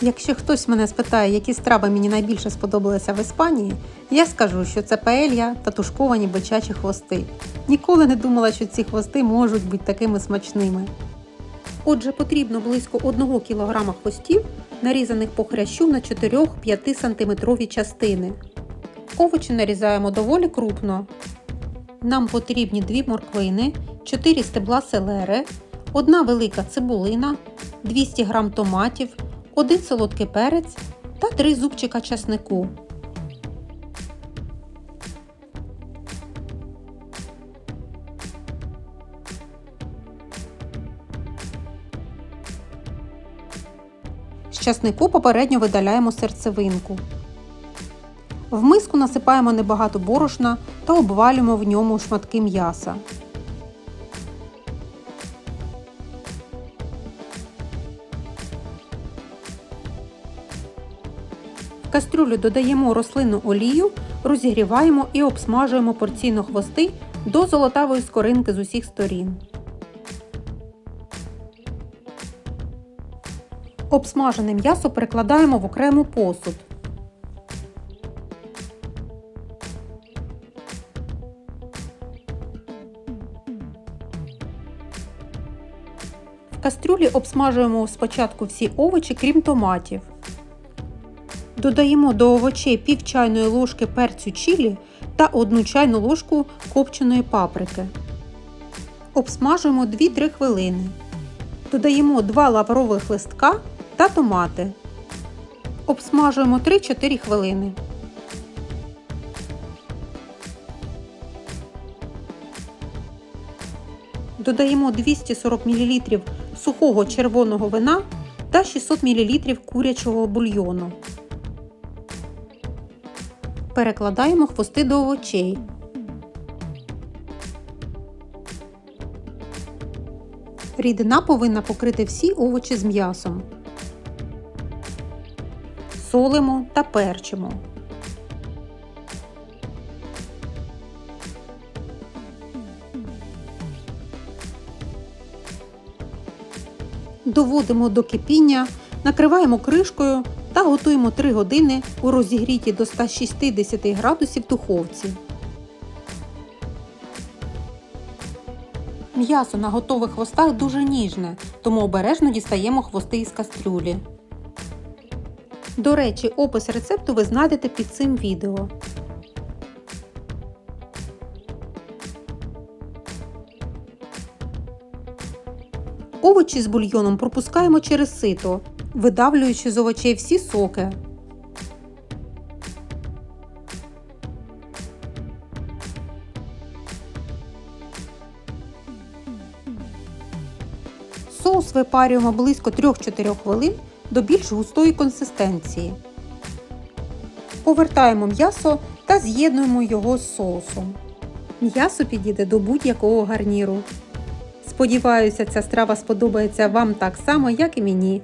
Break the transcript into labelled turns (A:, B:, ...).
A: Якщо хтось мене спитає, які страви мені найбільше сподобалися в Іспанії, я скажу, що це паелья та тушковані бичачі хвости. Ніколи не думала, що ці хвости можуть бути такими смачними. Отже, потрібно близько 1 кг хвостів, нарізаних по хрящу на 4-5 см частини. Овочі нарізаємо доволі крупно. Нам потрібні 2 морквини, 4 стебла селери, 1 велика цибулина, 200 г томатів, 1 солодкий перець та 3 зубчика часнику. З часнику попередньо видаляємо серцевинку. В миску насипаємо небагато борошна та обвалюємо в ньому шматки м'яса. Кастрюлю додаємо рослинну олію, розігріваємо і обсмажуємо порційно хвости до золотавої скоринки з усіх сторін. Обсмажене м'ясо перекладаємо в окрему посуд. В кастрюлі обсмажуємо спочатку всі овочі, крім томатів. Додаємо до овочей пів чайної ложки перцю чилі та 1 чайну ложку копченої паприки. Обсмажуємо 2-3 хвилини. Додаємо 2 лаврових листка та томати. Обсмажуємо 3-4 хвилини. Додаємо 240 мл сухого червоного вина та 600 мл курячого бульйону. Перекладаємо хвости до овочей. Рідина повинна покрити всі овочі з м'ясом. Солимо та перчимо. Доводимо до кипіння, накриваємо кришкою та готуємо 3 години у розігрітій до 160 градусів духовці. М'ясо на готових хвостах дуже ніжне, тому обережно дістаємо хвости із кастрюлі. До речі, опис рецепту ви знайдете під цим відео. Овочі з бульйоном пропускаємо через сито, видавлюючи з овочей всі соки. Соус випарюємо близько 3-4 хвилин до більш густої консистенції. Повертаємо м'ясо та з'єднуємо його з соусом. М'ясо підійде до будь-якого гарніру. Сподіваюся, ця страва сподобається вам так само, як і мені.